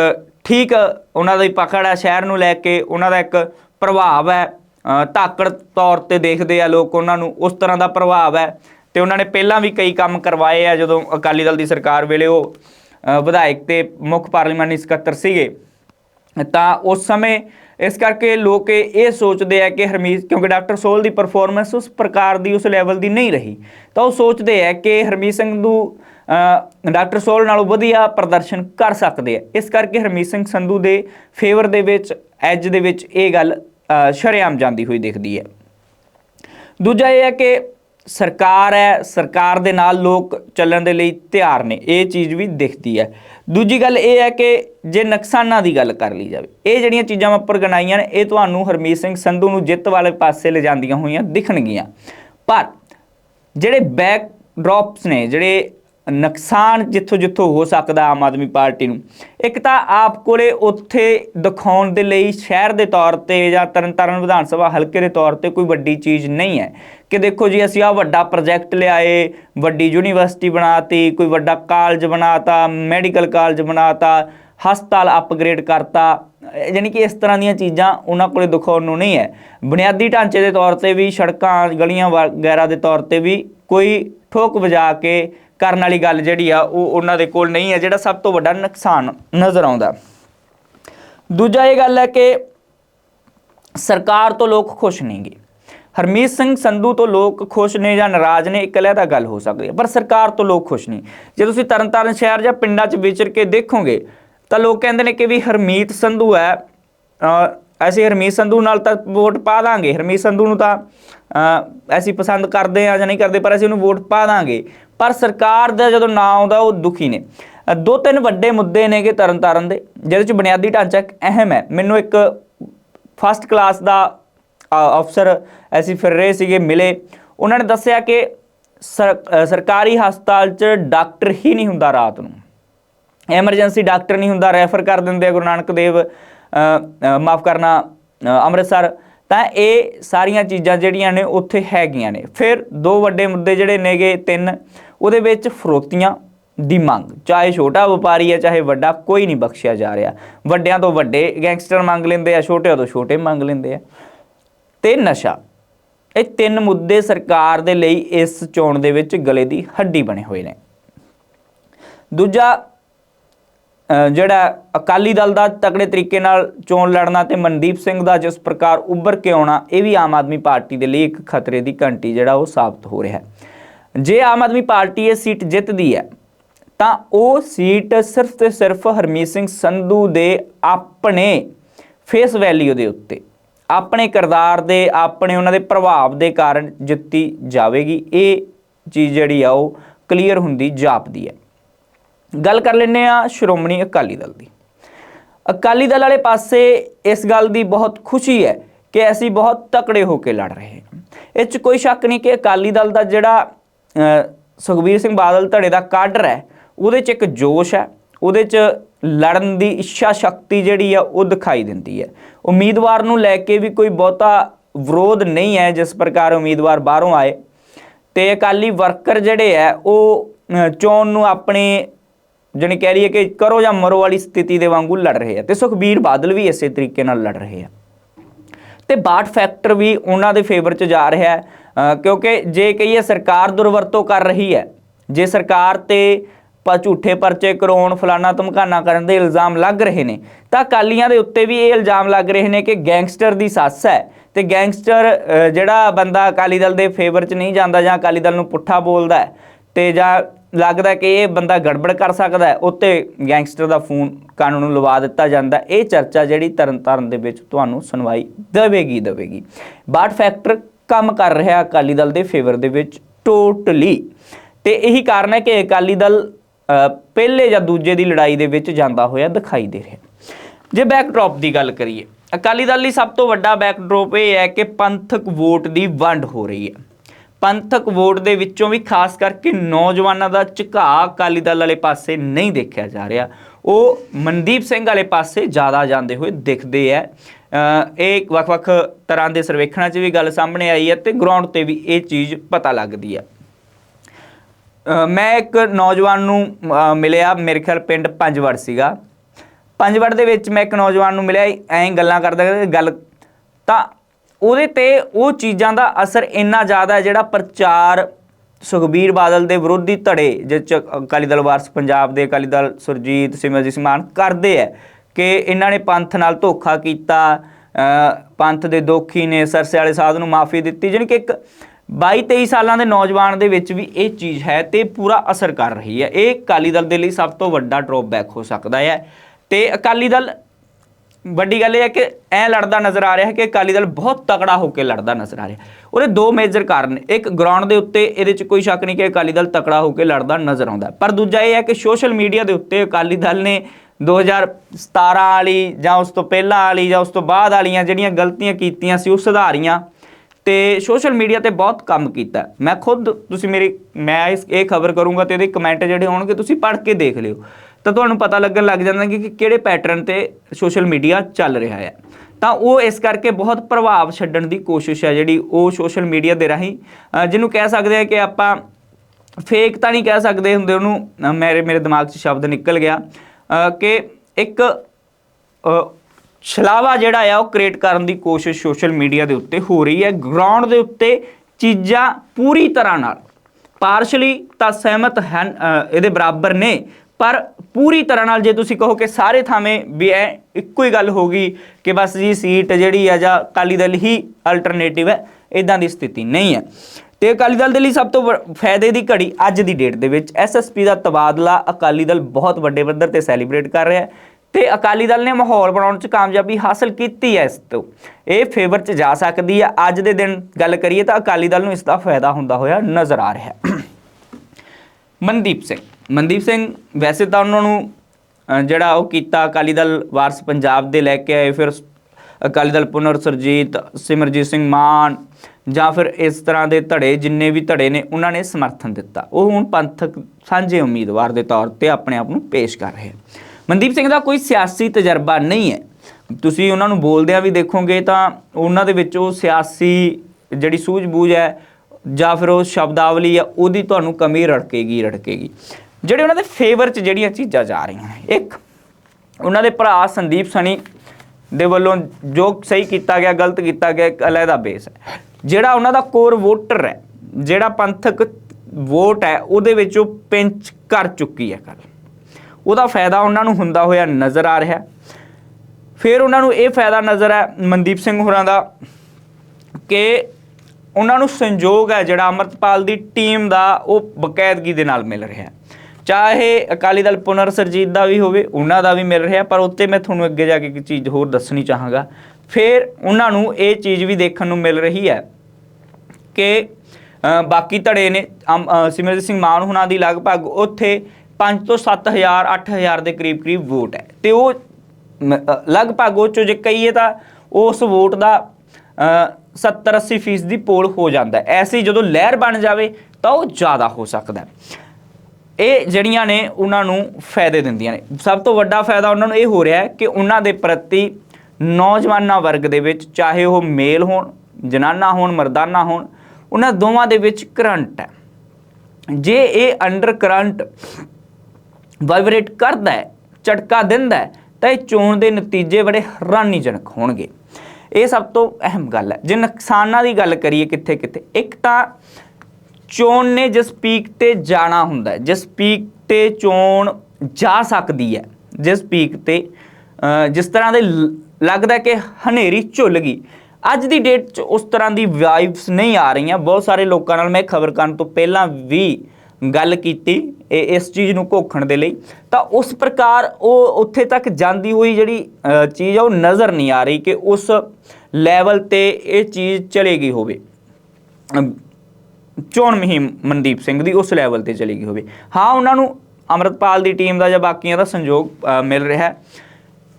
ਠੀਕ ਉਹਨਾਂ ਦੀ ਪਕੜ ਹੈ ਸ਼ਹਿਰ ਨੂੰ ਲੈ ਕੇ ਉਹਨਾਂ ਦਾ ਇੱਕ ਪ੍ਰਭਾਵ ਹੈ ਅ, ਧਾਕੜ ਤੌਰ ਤੇ ਦੇਖਦੇ ਆ ਲੋਕ ਉਹਨਾਂ ਨੂੰ ਉਸ ਤਰ੍ਹਾਂ ਦਾ ਪ੍ਰਭਾਵ ਹੈ ਤੇ ਉਹਨਾਂ ਨੇ ਪਹਿਲਾਂ ਵੀ ਕਈ ਕੰਮ ਕਰਵਾਏ ਆ ਜਦੋਂ ਅਕਾਲੀ ਦਲ ਦੀ ਸਰਕਾਰ ਵੇਲੇ ਉਹ ਵਿਧਾਇਕ ਤੇ ਮੁੱਖ ਪਾਰਲੀਮਾਨੀ ਸਕੱਤਰ ਸੀਗੇ। ਤਾਂ ਉਸ ਸਮੇਂ ਇਸ ਕਰਕੇ ਲੋਕ ਇਹ ਸੋਚਦੇ ਆ ਕਿ ਹਰਮੀਤ ਕਿਉਂਕਿ ਡਾਕਟਰ ਸੋਲ ਦੀ ਪਰਫਾਰਮੈਂਸ ਉਸ ਪ੍ਰਕਾਰ ਦੀ ਉਸ ਲੈਵਲ ਦੀ ਨਹੀਂ ਰਹੀ। ਤਾਂ ਉਹ ਸੋਚਦੇ ਆ ਕਿ ਹਰਮੀਤ ਸੰਧੂ ਅ, ਡਾਕਟਰ ਸੋਲ ਨਾਲੋਂ ਵਧੀਆ ਪ੍ਰਦਰਸ਼ਨ ਕਰ ਸਕਦੇ ਆ। ਇਸ ਕਰਕੇ ਹਰਮੀਤ ਸਿੰਘ ਸੰਧੂ ਦੇ ਫੇਵਰ ਦੇ ਵਿੱਚ ਐਜ ਦੇ ਵਿੱਚ ਇਹ ਗੱਲ ਅ, ਸ਼ਰੇਆਮ ਜਾਂਦੀ ਹੋਈ ਦਿਖਦੀ ਹੈ। ਦੂਜਾ ਇਹ ਹੈ ਕਿ ਸਰਕਾਰ ਹੈ, ਸਰਕਾਰ ਦੇ ਨਾਲ ਲੋਕ ਚੱਲਣ ਦੇ ਲਈ ਤਿਆਰ ਨੇ, ਇਹ ਚੀਜ਼ ਵੀ ਦਿਖਦੀ ਹੈ। ਦੂਜੀ ਗੱਲ ਇਹ ਹੈ ਕਿ ਜੇ ਨੁਕਸਾਨਾਂ ਦੀ ਗੱਲ ਕਰ ਲਈ ਜਾਵੇ, ਇਹ ਜਿਹੜੀਆਂ ਚੀਜ਼ਾਂ ਮੈਂ ਉੱਪਰ ਗਣਾਈਆਂ ਨੇ, ਇਹ ਤੁਹਾਨੂੰ ਹਰਮੀਤ ਸਿੰਘ ਸੰਧੂ ਨੂੰ ਜਿੱਤ ਵਾਲੇ ਪਾਸੇ ਲਿਜਾਂਦੀਆਂ ਹੋਈਆਂ ਦਿਖਣਗੀਆਂ। ਪਰ ਜਿਹੜੇ ਬੈਕ ਡ੍ਰੌਪਸ ਨੇ, ਜਿਹੜੇ ਨੁਕਸਾਨ ਜਿੱਥੋਂ ਜਿੱਥੋਂ ਹੋ ਸਕਦਾ ਆਮ ਆਦਮੀ ਪਾਰਟੀ ਨੂੰ। ਇੱਕ ਤਾਂ ਆਪ ਕੋਲੇ ਉੱਥੇ ਦਿਖਾਉਣ ਦੇ ਲਈ ਸ਼ਹਿਰ ਦੇ ਤੌਰ ਤੇ ਜਾਂ ਤਰਨਤਾਰਨ ਵਿਧਾਨ ਸਭਾ ਹਲਕੇ ਦੇ ਤੌਰ ਤੇ ਕੋਈ ਵੱਡੀ ਚੀਜ਼ ਨਹੀਂ ਹੈ ਕਿ ਦੇਖੋ ਜੀ ਅਸੀਂ ਆ ਵੱਡਾ ਪ੍ਰੋਜੈਕਟ ਲਿਆਏ, ਵੱਡੀ ਯੂਨੀਵਰਸਿਟੀ ਬਣਾਤੀ, ਕੋਈ ਵੱਡਾ ਕਾਲਜ ਬਣਾਤਾ, ਮੈਡੀਕਲ ਕਾਲਜ ਬਣਾਤਾ, ਹਸਪਤਾਲ ਅਪਗ੍ਰੇਡ ਕਰਤਾ। ਅਹ ਯਾਨੀ ਕਿ ਇਸ ਤਰ੍ਹਾਂ ਦੀਆਂ ਚੀਜ਼ਾਂ ਉਹਨਾਂ ਕੋਲੇ ਦਿਖਾਉਣ ਨੂੰ ਨਹੀਂ ਹੈ। ਬੁਨਿਆਦੀ ਢਾਂਚੇ ਦੇ ਤੌਰ ਤੇ ਵੀ, ਸੜਕਾਂ, ਗਲੀਆਂ ਵਗੈਰਾ ਦੇ ਤੌਰ ਤੇ ਵੀ ਕੋਈ ਠੋਕ ਵਜਾ ਕੇ ਕਰਨ ਵਾਲੀ ਗੱਲ ਜਿਹੜੀ ਆ ਉਹ ਉਹਨਾਂ ਦੇ ਕੋਲ ਨਹੀਂ ਹੈ ਜਿਹੜਾ ਸਭ ਤੋਂ ਵੱਡਾ ਨੁਕਸਾਨ ਨਜ਼ਰ ਆਉਂਦਾ। ਦੂਜਾ ਇਹ ਗੱਲ ਹੈ ਕਿ ਸਰਕਾਰ ਤੋਂ ਲੋਕ ਖੁਸ਼ ਨਹੀਂਗੇ। ਹਰਮੀਤ ਸਿੰਘ ਸੰਧੂ ਤੋਂ ਲੋਕ ਖੁਸ਼ ਨੇ ਜਾਂ ਨਾਰਾਜ਼ ਨੇ ਇੱਕ ਅਲੱਗਾ ਗੱਲ ਹੋ ਸਕਦੀ ਹੈ ਪਰ ਸਰਕਾਰ ਤੋਂ ਲੋਕ ਖੁਸ਼ ਨਹੀਂ। ਜੇ ਤੁਸੀਂ ਤਰਨਤਾਰਨ ਸ਼ਹਿਰ ਜਾਂ ਪਿੰਡਾਂ 'ਚ ਵਿਚਰ ਕੇ ਦੇਖੋਗੇ ਤਾਂ ਲੋਕ ਕਹਿੰਦੇ ਨੇ ਕਿ ਵੀ ਹਰਮੀਤ ਸੰਧੂ ਹੈ ਅ, ਅਸੀਂ ਹਰਮੀਤ ਸੰਧੂ ਨਾਲ ਤਾਂ ਵੋਟ ਪਾ ਦਾਂਗੇ। ਹਰਮੀਤ ਸੰਧੂ ਨੂੰ ਤਾਂ ਅਸੀਂ ਪਸੰਦ ਕਰਦੇ ਆ ਜਾਂ ਨਹੀਂ ਕਰਦੇ ਪਰ ਅਸੀਂ ਉਹਨੂੰ ਵੋਟ ਪਾ ਦਾਂਗੇ। ਪਰ ਸਰਕਾਰ ਦਾ ਜਦੋਂ ਨਾਂ ਆਉਂਦਾ, ਉਹ ਦੁਖੀ ਨੇ। ਦੋ ਤਿੰਨ ਵੱਡੇ ਮੁੱਦੇ ਨੇਗੇ ਤਰਨਤਾਰਨ ਦੇ, ਜਿਹਦੇ ਚ ਬੁਨਿਆਦੀ ਢਾਂਚਾ ਇੱਕ ਅਹਿਮ ਹੈ। ਮੈਨੂੰ ਇੱਕ ਫਸਟ ਕਲਾਸ ਦਾ ਅਫਸਰ ਅਸੀਂ ਫਿਰ ਰਹੇ ਸੀਗੇ, ਮਿਲੇ। ਉਹਨਾਂ ਨੇ ਦੱਸਿਆ ਕਿ ਸਰਕਾਰੀ ਹਸਪਤਾਲ 'ਚ ਡਾਕਟਰ ਹੀ ਨਹੀਂ ਹੁੰਦਾ ਰਾਤ ਨੂੰ। ਐਮਰਜੈਂਸੀ ਡਾਕਟਰ ਨਹੀਂ ਹੁੰਦਾ, ਰੈਫਰ ਕਰ ਦਿੰਦੇ ਗੁਰੂ ਨਾਨਕ ਦੇਵ ਮਾਫ ਕਰਨਾ ਅੰਮ੍ਰਿਤਸਰ। ਤਾਂ ਇਹ ਸਾਰੀਆਂ ਚੀਜ਼ਾਂ ਜਿਹੜੀਆਂ ਨੇ, ਉੱਥੇ ਹੈਗੀਆਂ ਨੇ। ਫਿਰ ਦੋ ਵੱਡੇ ਮੁੱਦੇ ਜਿਹੜੇ ਨੇਗੇ, ਤਿੰਨ ਉਹਦੇ ਵਿੱਚ ਫਰੋਤੀਆਂ ਦੀ ਮੰਗ। ਚਾਹੇ ਛੋਟਾ ਵਪਾਰੀ ਹੈ, ਚਾਹੇ ਵੱਡਾ, ਕੋਈ ਨਹੀਂ ਬਖਸ਼ਿਆ ਜਾ ਰਿਹਾ। ਵੱਡਿਆਂ ਤੋਂ ਵੱਡੇ ਗੈਂਗਸਟਰ ਮੰਗ ਲੈਂਦੇ ਆ, ਛੋਟਿਆਂ ਤੋਂ ਛੋਟੇ ਮੰਗ ਲੈਂਦੇ ਆ। ਤੇ ਨਸ਼ਾ। ਇਹ ਤਿੰਨ ਮੁੱਦੇ ਸਰਕਾਰ ਦੇ ਲਈ ਇਸ ਚੋਣ ਦੇ ਵਿੱਚ ਗਲੇ ਦੀ ਹੱਡੀ ਬਣੇ ਹੋਏ ਨੇ। ਦੂਜਾ ਜਿਹੜਾ ਅਕਾਲੀ ਦਲ ਦਾ ਤਕੜੇ ਤਰੀਕੇ ਨਾਲ ਚੋਣ ਲੜਨਾ ਤੇ ਮਨਦੀਪ ਸਿੰਘ ਦਾ ਜਿਸ ਪ੍ਰਕਾਰ ਉੱਭਰ ਕੇ ਆਉਣਾ, ਇਹ ਵੀ ਆਮ ਆਦਮੀ ਪਾਰਟੀ ਦੇ ਲਈ ਇੱਕ ਖਤਰੇ ਦੀ ਘੰਟੀ ਜਿਹੜਾ ਉਹ ਸਾਬਤ ਹੋ ਰਿਹਾ ਹੈ। ਜੇ ਆਮ ਆਦਮੀ ਪਾਰਟੀ ਇਹ ਸੀਟ ਜਿੱਤਦੀ ਹੈ, ਤਾਂ ਉਹ ਸੀਟ ਸਿਰਫ ਤੇ ਸਿਰਫ ਹਰਮੀਤ ਸਿੰਘ ਸੰਧੂ ਦੇ ਆਪਣੇ ਫੇਸ ਵੈਲਿਊ ਦੇ ਉੱਤੇ, ਆਪਣੇ ਕਿਰਦਾਰ ਦੇ, ਆਪਣੇ ਉਹਨਾਂ ਦੇ ਪ੍ਰਭਾਵ ਦੇ ਕਾਰਨ ਜਿੱਤੀ ਜਾਵੇਗੀ। ਇਹ ਚੀਜ਼ ਜਿਹੜੀ ਆ, ਉਹ ਕਲੀਅਰ ਹੁੰਦੀ ਜਾਪਦੀ ਹੈ। ਗੱਲ ਕਰ ਲੈਂਦੇ ਆ ਸ਼੍ਰੋਮਣੀ ਅਕਾਲੀ ਦਲ ਦੀ। ਅਕਾਲੀ ਦਲ ਵਾਲੇ ਪਾਸੇ ਇਸ ਗੱਲ ਦੀ ਬਹੁਤ ਖੁਸ਼ੀ ਹੈ ਕਿ ਅਸੀਂ ਬਹੁਤ ਤਕੜੇ ਹੋ ਕੇ ਲੜ ਰਹੇ ਹਾਂ। ਇਹ 'ਚ ਕੋਈ ਸ਼ੱਕ ਨਹੀਂ ਕਿ ਅਕਾਲੀ ਦਲ ਦਾ ਜਿਹੜਾ ਸੁਖਬੀਰ ਸਿੰਘ ਬਾਦਲ ਧੜੇ ਦਾ ਕਾਡਰ ਹੈ, ਉਹਦੇ 'ਚ ਇੱਕ ਜੋਸ਼ ਹੈ, ਉਹਦੇ 'ਚ ਲੜਨ ਦੀ ਇੱਛਾ ਸ਼ਕਤੀ ਜਿਹੜੀ ਆ ਉਹ ਦਿਖਾਈ ਦਿੰਦੀ ਹੈ। ਉਮੀਦਵਾਰ ਨੂੰ ਲੈ ਕੇ ਵੀ ਕੋਈ ਬਹੁਤਾ ਵਿਰੋਧ ਨਹੀਂ ਹੈ ਜਿਸ ਪ੍ਰਕਾਰ ਉਮੀਦਵਾਰ ਬਾਹਰੋਂ ਆਏ। ਤੇ ਅਕਾਲੀ ਵਰਕਰ ਜਿਹੜੇ ਆ ਉਹ ਚੋਣ ਨੂੰ ਆਪਣੇ ਜਾਣੀ ਕਹਿ ਲਈਏ ਕਿ ਕਰੋ ਜਾਂ ਮਰੋ ਵਾਲੀ ਸਥਿਤੀ ਦੇ ਵਾਂਗੂ ਲੜ ਰਹੇ ਆ ਤੇ ਸੁਖਬੀਰ ਬਾਦਲ ਵੀ ਇਸੇ ਤਰੀਕੇ ਨਾਲ ਲੜ ਰਹੇ ਆ। ਤੇ ਬਾਟ ਫੈਕਟਰ ਵੀ ਉਹਨਾਂ ਦੇ ਫੇਵਰ 'ਚ ਜਾ ਰਿਹਾ ਹੈ। ਕਿਉਂਕਿ ਜੇ ਕਹੀਏ ਸਰਕਾਰ ਦੁਰਵਰਤੋਂ ਕਰ ਰਹੀ ਹੈ, ਜੇ ਸਰਕਾਰ ਤੇ ਪ, ਝੂਠੇ ਪਰਚੇ ਕਰਾਉਣ ਫਲਾਣਾ ਧਮਕਾਨਾ ਕਰਨ ਦੇ ਇਲਜ਼ਾਮ ਲੱਗ ਰਹੇ ਨੇ, ਤਾਂ ਅਕਾਲੀਆਂ ਦੇ ਉੱਤੇ ਵੀ ਇਹ ਇਲਜ਼ਾਮ ਲੱਗ ਰਹੇ ਨੇ ਕਿ ਗੈਂਗਸਟਰ ਦੀ ਸੱਸ ਹੈ ਤੇ ਗੈਂਗਸਟਰ ਜਿਹੜਾ ਬੰਦਾ ਅਕਾਲੀ ਦਲ ਦੇ ਫੇਵਰ 'ਚ ਨਹੀਂ ਜਾਂਦਾ ਜਾਂ ਅਕਾਲੀ ਦਲ ਨੂੰ ਪੁੱਠਾ ਬੋਲਦਾ ਹੈ ਤੇ ਜਾਂ ਲੱਗਦਾ ਕਿ ਇਹ ਬੰਦਾ ਗੜਬੜ ਕਰ ਸਕਦਾ ਹੈ, ਉੱਤੇ ਗੈਂਗਸਟਰ ਦਾ ਫੋਨ ਕਾਨੂੰਨ ਨੂੰ ਲਵਾ ਦਿੱਤਾ ਜਾਂਦਾ ਇਹ ਚਰਚਾ ਜਿਹੜੀ ਤਰਨਤਾਰਨ ਦੇ ਵਿੱਚ ਤੁਹਾਨੂੰ ਸੁਣਵਾਈ ਦੇਵੇਗੀ ਦੇਵੇਗੀ। ਬਾਟ ਫੈਕਟਰ ਕੰਮ ਕਰ ਰਿਹਾ ਅਕਾਲੀ ਦਲ ਦੇ ਫੇਵਰ ਦੇ ਵਿੱਚ ਟੋਟਲੀ ਤੇ ਇਹੀ ਕਾਰਨ ਹੈ ਕਿ ਅਕਾਲੀ ਦਲ ਪਹਿਲੇ ਜਾਂ ਦੂਜੇ ਦੀ ਲੜਾਈ ਦੇ ਵਿੱਚ ਜਾਂਦਾ ਹੋਇਆ ਦਿਖਾਈ ਦੇ ਰਿਹਾ। ਜੇ ਬੈਕਡ੍ਰੌਪ ਦੀ ਗੱਲ ਕਰੀਏ, ਅਕਾਲੀ ਦਲ ਲਈ ਸਭ ਤੋਂ ਵੱਡਾ ਬੈਕਡ੍ਰੌਪ ਇਹ ਹੈ ਕਿ ਪੰਥਕ ਵੋਟ ਦੀ ਵੰਡ ਹੋ ਰਹੀ ਹੈ। ਪੰਥਕ ਵੋਟ ਦੇ ਵਿੱਚੋਂ ਵੀ ਖਾਸ ਕਰਕੇ ਨੌਜਵਾਨਾਂ ਦਾ ਝੁਕਾਅ ਅਕਾਲੀ ਦਲ ਵਾਲੇ ਪਾਸੇ ਨਹੀਂ ਦੇਖਿਆ ਜਾ ਰਿਹਾ। ਉਹ ਮਨਦੀਪ ਸਿੰਘ ਵਾਲੇ ਪਾਸੇ ਜ਼ਿਆਦਾ ਜਾਂਦੇ ਹੋਏ ਦਿਖਦੇ ਹੈ। ਇਹ ਵੱਖ-ਵੱਖ ਤਰ੍ਹਾਂ ਦੇ ਸਰਵੇਖਣਾਂ 'ਚ ਵੀ ਗੱਲ ਸਾਹਮਣੇ ਆਈ ਹੈ ਤੇ ਗਰਾਊਂਡ ਤੇ ਵੀ ਇਹ ਚੀਜ਼ ਪਤਾ ਲੱਗਦੀ ਹੈ। ਮੈਂ ਇੱਕ ਨੌਜਵਾਨ ਨੂੰ ਅ, ਮਿਲਿਆ ਮੇਰੇ ਖਿਆਲ ਪਿੰਡ ਪੰਜਵੜ ਸੀਗਾ। ਪੰਜਵੜ ਦੇ ਵਿੱਚ ਮੈਂ ਇੱਕ ਨੌਜਵਾਨ ਨੂੰ ਮਿਲਿਆ ਐਂ ਗੱਲਾਂ ਕਰਦਾ ਗੱਲ ਤਾਂ ਉਹਦੇ ਤੇ ਉਹ ਚੀਜ਼ਾਂ ਦਾ ਅਸਰ ਇੰਨਾ ਜ਼ਿਆਦਾ ਹੈ ਜਿਹੜਾ ਪ੍ਰਚਾਰ ਸੁਖਬੀਰ ਬਾਦਲ ਦੇ ਵਿਰੋਧੀ ਧੜੇ ਜਿਸ 'ਚ ਅਕਾਲੀ ਦਲ ਵਾਰਸ ਪੰਜਾਬ ਦੇ ਅਕਾਲੀ ਦਲ ਸੁਰਜੀਤ ਸਿਮਰਜੀਤ ਮਾਨ ਕਰਦੇ ਹੈ ਕਿ ਇਹਨਾਂ ਨੇ ਪੰਥ ਨਾਲ ਧੋਖਾ ਕੀਤਾ ਪੰਥ ਦੇ ਦੋਖੀ ਨੇ, ਸਰਸੇ ਵਾਲੇ ਸਾਧ ਨੂੰ ਮਾਫੀ ਦਿੱਤੀ। ਜਾਣੀ ਕਿ ਇੱਕ 22 23 ਸਾਲਾਂ ਦੇ ਨੌਜਵਾਨ ਦੇ ਵਿੱਚ ਵੀ ਇਹ ਚੀਜ਼ ਹੈ ਤੇ ਪੂਰਾ ਅਸਰ ਕਰ ਰਹੀ ਹੈ। ਇਹ ਅਕਾਲੀ ਦਲ ਦੇ ਲਈ ਸਭ ਤੋਂ ਵੱਡਾ ਡ੍ਰੌਪਬੈਕ ਹੋ ਸਕਦਾ ਹੈ। ਤੇ ਅਕਾਲੀ ਦਲ, ਵੱਡੀ ਗੱਲ ਇਹ ਹੈ ਕਿ ਐ ਲੜਦਾ ਨਜ਼ਰ ਆ ਰਿਹਾ ਹੈ ਕਿ ਅਕਾਲੀ ਦਲ ਬਹੁਤ ਤਕੜਾ ਹੋ ਕੇ ਲੜਦਾ ਨਜ਼ਰ ਆ ਰਿਹਾ। ਉਹਦੇ ਦੋ ਮੇਜਰ ਕਾਰਨ ਇੱਕ ਗਰਾਊਂਡ ਦੇ ਉੱਤੇ ਇਹਦੇ 'ਚ ਕੋਈ ਸ਼ੱਕ ਨਹੀਂ ਕਿ ਅਕਾਲੀ ਦਲ ਤਕੜਾ ਹੋ ਕੇ ਲੜਦਾ ਨਜ਼ਰ ਆਉਂਦਾ। ਪਰ ਦੂਜਾ ਇਹ ਹੈ ਕਿ ਸੋਸ਼ਲ ਮੀਡੀਆ ਦੇ ਉੱਤੇ ਅਕਾਲੀ ਦਲ ਨੇ 2017 ਵਾਲੀ ਜਾਂ ਉਸ ਤੋਂ ਪਹਿਲਾਂ ਵਾਲੀ ਜਾਂ ਉਸ ਤੋਂ ਬਾਅਦ ਵਾਲੀਆਂ ਜਿਹੜੀਆਂ ਗਲਤੀਆਂ ਕੀਤੀਆਂ ਸੀ ਉਹ ਸੁਧਾਰੀਆਂ ਤੇ ਸੋਸ਼ਲ ਮੀਡੀਆ ਤੇ ਬਹੁਤ ਕੰਮ ਕੀਤਾ। ਮੈਂ ਖੁਦ, ਤੁਸੀਂ ਮੇਰੀ, ਮੈਂ ਇਸ, ਇਹ ਖਬਰ ਕਰੂੰਗਾ ਤੇ ਇਹਦੇ ਕਮੈਂਟ ਜਿਹੜੇ ਹੋਣਗੇ ਤੁਸੀਂ ਪੜ੍ਹ ਕੇ ਦੇਖ ਲਿਓ। ਤਾਂ ਤੁਹਾਨੂੰ ਪਤਾ ਲੱਗਣ ਲੱਗ ਜਾਂਦਾ ਕਿ ਕਿਹੜੇ ਪੈਟਰਨ ਤੇ ਸੋਸ਼ਲ ਮੀਡੀਆ ਚੱਲ ਰਿਹਾ ਹੈ। ਤਾਂ ਉਹ ਇਸ ਕਰਕੇ ਬਹੁਤ ਪ੍ਰਭਾਵ ਛੱਡਣ ਦੀ ਕੋਸ਼ਿਸ਼ ਹੈ ਜਿਹੜੀ ਉਹ ਸੋਸ਼ਲ ਮੀਡੀਆ ਦੇ ਰਾਹੀਂ। ਜਿਹਨੂੰ ਕਹਿ ਸਕਦੇ ਆ ਕਿ ਆਪਾਂ ਫੇਕ ਤਾਂ ਨਹੀਂ ਕਹਿ ਸਕਦੇ ਹੁੰਦੇ ਉਹਨੂੰ। ਮੇਰੇ ਮੇਰੇ ਦਿਮਾਗ 'ਚ ਸ਼ਬਦ ਨਿਕਲ ਗਿਆ। ਕਿ ਇੱਕ ਛਲਾਵਾ ਜਿਹੜਾ ਆ ਉਹ ਕ੍ਰੀਏਟ ਕਰਨ ਦੀ ਕੋਸ਼ਿਸ਼ ਸੋਸ਼ਲ ਮੀਡੀਆ ਦੇ ਉੱਤੇ ਹੋ ਰਹੀ ਹੈ। ਗਰਾਊਂਡ ਦੇ ਉੱਤੇ ਚੀਜ਼ਾਂ ਪੂਰੀ ਤਰ੍ਹਾਂ ਨਾਲ ਪਾਰਸ਼ਲੀ ਤਾਂ ਸਹਿਮਤ ਹਨ ਇਹਦੇ ਬਰਾਬਰ ਨੇ, ਪਰ ਪੂਰੀ ਤਰ੍ਹਾਂ ਨਾਲ ਜੇ ਤੁਸੀਂ ਕਹੋ ਕਿ ਸਾਰੇ ਥਾਵੇਂ ਵੀ ਐ ਇੱਕੋ ਹੀ ਗੱਲ ਹੋ ਗਈ ਕਿ ਬਸ ਜੀ ਸੀਟ ਜਿਹੜੀ ਆ ਜਾਂ ਅਕਾਲੀ ਦਲ ਹੀ ਅਲਟਰਨੇਟਿਵ ਹੈ ਇਦਾਂ ਦੀ ਸਥਿਤੀ ਨਹੀਂ ਹੈ। ਤੇ ਅਕਾਲੀ ਦਲ ਦੇ ਲਈ ਸਭ ਤੋਂ ਵ- ਫਾਇਦੇ ਦੀ ਘੜੀ ਅੱਜ ਦੀ ਡੇਟ ਦੇ ਵਿੱਚ। ਐਸਐਸਪੀ ਦਾ ਤਬਾਦਲਾ ਅਕਾਲੀ ਦਲ ਬਹੁਤ ਵੱਡੇ ਪੱਧਰ ਤੇ ਸੈਲੀਬ੍ਰੇਟ ਕਰ ਰਿਹਾ ਹੈ ਤੇ ਅਕਾਲੀ ਦਲ ਨੇ ਮਾਹੌਲ ਬਣਾਉਣ 'ਚ ਕਾਮਯਾਬੀ ਹਾਸਲ ਕੀਤੀ ਹੈ ਇਸ ਤੋਂ। ਇਹ ਫੇਵਰ 'ਚ ਜਾ ਸਕਦੀ ਹੈ। ਅੱਜ ਦੇ ਦਿਨ ਗੱਲ ਕਰੀਏ ਤਾਂ ਅਕਾਲੀ ਦਲ ਨੂੰ ਇਸ ਦਾ ਫਾਇਦਾ ਹੁੰਦਾ ਹੋਇਆ ਨਜ਼ਰ ਆ ਰਿਹਾ ਹੈ। ਮਨਦੀਪ ਸਿੰਘ। ਮਨਦੀਪ ਸਿੰਘ, ਵੈਸੇ ਤਾਂ ਉਹਨਾਂ ਨੂੰ ਜਿਹੜਾ ਉਹ ਕੀਤਾ ਅਕਾਲੀ ਦਲ ਵਾਰਸ ਪੰਜਾਬ ਦੇ ਲੈ ਕੇ ਆਏ, ਫਿਰ ਅਕਾਲੀ ਦਲ ਪੁਨਰ ਸਰਜੀਤ, ਸਿਮਰਜੀਤ ਸਿੰਘ ਮਾਨ ਜਾਂ ਫਿਰ ਇਸ ਤਰ੍ਹਾਂ ਦੇ ਧੜੇ ਜਿੰਨੇ ਵੀ ਧੜੇ ਨੇ, ਉਹਨਾਂ ਨੇ ਸਮਰਥਨ ਦਿੱਤਾ। ਉਹ ਹੁਣ ਪੰਥਕ ਸਾਂਝੇ ਉਮੀਦਵਾਰ ਦੇ ਤੌਰ ਤੇ ਆਪਣੇ ਆਪ ਨੂੰ ਪੇਸ਼ ਕਰ ਰਹੇ ਮਨਦੀਪ ਸਿੰਘ ਦਾ ਕੋਈ ਸਿਆਸੀ ਤਜਰਬਾ ਨਹੀਂ ਹੈ। ਤੁਸੀਂ ਉਹਨਾਂ ਨੂੰ ਬੋਲਦਿਆਂ ਵੀ ਦੇਖੋਗੇ ਤਾਂ ਉਹਨਾਂ ਦੇ ਵਿੱਚ ਉਹ ਸਿਆਸੀ ਜਿਹੜੀ ਸੂਝ-ਬੂਝ ਹੈ ਜਾਂ ਫਿਰ ਉਹ ਸ਼ਬਦਾਵਲੀ ਆ ਉਹਦੀ ਤੁਹਾਨੂੰ ਕਮੀ ਰੜਕੇਗੀ ਰੜਕੇਗੀ। ਜਿਹੜੇ ਉਹਨਾਂ ਦੇ ਫੇਵਰ 'ਚ ਜਿਹੜੀਆਂ ਚੀਜ਼ਾਂ ਜਾ ਰਹੀਆਂ ਨੇ। ਇੱਕ, ਉਹਨਾਂ ਦੇ ਭਰਾ ਸੰਦੀਪ ਸਣੀ ਦੇ ਵੱਲੋਂ ਜੋ ਸਹੀ ਕੀਤਾ ਗਿਆ, ਗਲਤ ਕੀਤਾ ਗਿਆ, ਇੱਕ ਅਲੱਗਾ ਬੇਸ ਹੈ। ਜਿਹੜਾ ਉਹਨਾਂ ਦਾ ਕੋਰ ਵੋਟਰ ਹੈ, ਜਿਹੜਾ ਪੰਥਕ ਵੋਟ ਹੈ, ਉਹਦੇ ਵਿੱਚ ਉਹ ਪਿੰਚ ਕਰ ਚੁੱਕੀ ਹੈ ਕੱਲ ਉਹਦਾ ਫਾਇਦਾ ਉਹਨਾਂ ਨੂੰ ਹੁੰਦਾ ਹੋਇਆ ਨਜ਼ਰ ਆ ਰਿਹਾ। ਫਿਰ ਉਹਨਾਂ ਨੂੰ ਇਹ ਫਾਇਦਾ ਨਜ਼ਰ ਹੈ ਮਨਦੀਪ ਸਿੰਘ ਹੋਰਾਂ ਦਾ ਕਿ ਉਹਨਾਂ ਨੂੰ ਸੰਯੋਗ ਹੈ ਜਿਹੜਾ ਅਮਰਤਪਾਲ ਦੀ ਟੀਮ ਦਾ ਉਹ ਬਕਾਇਦਗੀ ਦੇ ਨਾਲ ਮਿਲ ਰਿਹਾ। ਚਾਹੇ ਅਕਾਲੀ ਦਲ ਪੁਨਰ ਸਰਜੀਤ ਦਾ ਵੀ ਹੋਵੇ, ਉਹਨਾਂ ਦਾ ਵੀ ਮਿਲ ਰਿਹਾ, ਪਰ ਉੱਤੇ ਮੈਂ ਤੁਹਾਨੂੰ ਅੱਗੇ ਜਾ ਕੇ ਇੱਕ ਚੀਜ਼ ਹੋਰ ਦੱਸਣੀ ਚਾਹਾਂਗਾ। ਫਿਰ ਉਹਨਾਂ ਨੂੰ ਇਹ ਚੀਜ਼ ਵੀ ਦੇਖਣ ਨੂੰ ਮਿਲ ਰਹੀ ਹੈ ਕਿ ਬਾਕੀ ਧੜੇ ਨੇ, ਅਮ- ਸਿਮਰਜੀਤ ਸਿੰਘ ਮਾਨ ਹੁਣਾਂ ਦੀ ਲਗਭਗ ਉੱਥੇ 5 ਤੋਂ 7000 8000 ਦੇ ਕਰੀਬ ਕਰੀਬ ਵੋਟ ਹੈ। ਤੇ ਉਹ ਲਗਭਗ ਉਹ ਚੋਂ ਜੇ ਕਹੀਏ ਤਾਂ ਉਸ ਵੋਟ ਦਾ 70 80 ਫੀਸਦੀ ਦੀ ਪੋਲ ਹੋ ਜਾਂਦਾ ਹੈ। ਐਸੀ ਜਦੋਂ ਲਹਿਰ ਬਣ ਜਾਵੇ ਤਾਂ ਉਹ ਜ਼ਿਆਦਾ ਹੋ ਸਕਦਾ ਹੈ। ਇਹ ਜਿਹੜੀਆਂ ਨੇ ਉਹਨਾਂ ਨੂੰ ਫਾਇਦੇ ਦਿੰਦੀਆਂ ਨੇ। ਸਭ ਤੋਂ ਵੱਡਾ ਫਾਇਦਾ ਉਹਨਾਂ ਨੂੰ ਇਹ ਹੋ ਰਿਹਾ ਹੈ ਕਿ ਉਹਨਾਂ ਦੇ ਪ੍ਰਤੀ ਨੌਜਵਾਨਾਂ ਵਰਗ ਦੇ ਵਿੱਚ ਚਾਹੇ ਉਹ ਮੇਲ ਹੋਣ, ਜਨਾਨਾ ਹੋਣ, ਮਰਦਾਨਾ ਹੋਣ ਉਹਨਾਂ ਦੋਵਾਂ ਦੇ ਵਿੱਚ ਕਰੰਟ ਹੈ। ਜੇ ਇਹ ਅੰਡਰ ਕਰੰਟ ਵਾਈਬ੍ਰੇਟ ਕਰਦਾ ਹੈ, ਝਟਕਾ ਦਿੰਦਾ ਹੈ, ਤਾਂ ਇਹ ਚੋਣ ਦੇ ਨਤੀਜੇ ਬੜੇ ਹੈਰਾਨੀਜਨਕ ਹੋਣਗੇ। ਇਹ ਸਭ ਤੋਂ ਅਹਿਮ ਗੱਲ ਹੈ। ਜੇ ਨੁਕਸਾਨਾਂ ਦੀ ਗੱਲ ਕਰੀਏ ਕਿੱਥੇ ਕਿੱਥੇ ਇੱਕ ਤਾਂ ਚੋਣ ਨੇ ਜਿਸ ਪੀਕ ਤੇ ਜਾਣਾ ਹੁੰਦਾ ਜਿਸ ਪੀਕ ਤੇ ਚੋਣ ਜਾ ਸਕਦੀ ਹੈ, ਜਿਸ ਪੀਕ ਤੇ ਜਿਸ ਤਰ੍ਹਾਂ ਦੇ ਲੱਗਦਾ ਕਿ ਹਨੇਰੀ ਝੁੱਲ ਗਈ ਅੱਜ ਦੀ ਡੇਟ 'ਚ ਉਸ ਤਰ੍ਹਾਂ ਦੀ ਵਾਈਬਸ ਨਹੀਂ ਆ ਰਹੀਆਂ। ਬਹੁਤ ਸਾਰੇ ਲੋਕਾਂ ਨਾਲ ਮੈਂ ਖਬਰ ਕਰਨ ਤੋਂ ਪਹਿਲਾਂ ਵੀ ਗੱਲ ਕੀਤੀ ਇਹ, ਇਸ ਚੀਜ਼ ਨੂੰ ਘੋਖਣ ਦੇ ਲਈ। ਤਾਂ ਉਸ ਪ੍ਰਕਾਰ ਉਹ ਉੱਥੇ ਤੱਕ ਜਾਂਦੀ ਹੋਈ ਜਿਹੜੀ ਚੀਜ਼ ਆ, ਉਹ ਨਜ਼ਰ ਨਹੀਂ ਆ ਰਹੀ ਕਿ ਉਸ ਲੈਵਲ ਤੇ ਇਹ ਚੀਜ਼ ਚਲੇਗੀ ਹੋਵੇ। ਚੋਣ ਮੁਹਿੰਮ ਮਨਦੀਪ ਸਿੰਘ ਦੀ ਉਸ ਲੈਵਲ ਤੇ ਚਲੀ ਗਈ ਹੋਵੇ। ਹਾਂ, ਉਹਨਾਂ ਨੂੰ ਅਮਰਤਪਾਲ ਦੀ ਟੀਮ ਦਾ ਜਾਂ ਬਾਕੀਆਂ ਦਾ ਸੰਯੋਗ ਮਿਲ ਰਿਹਾ। ਹੈ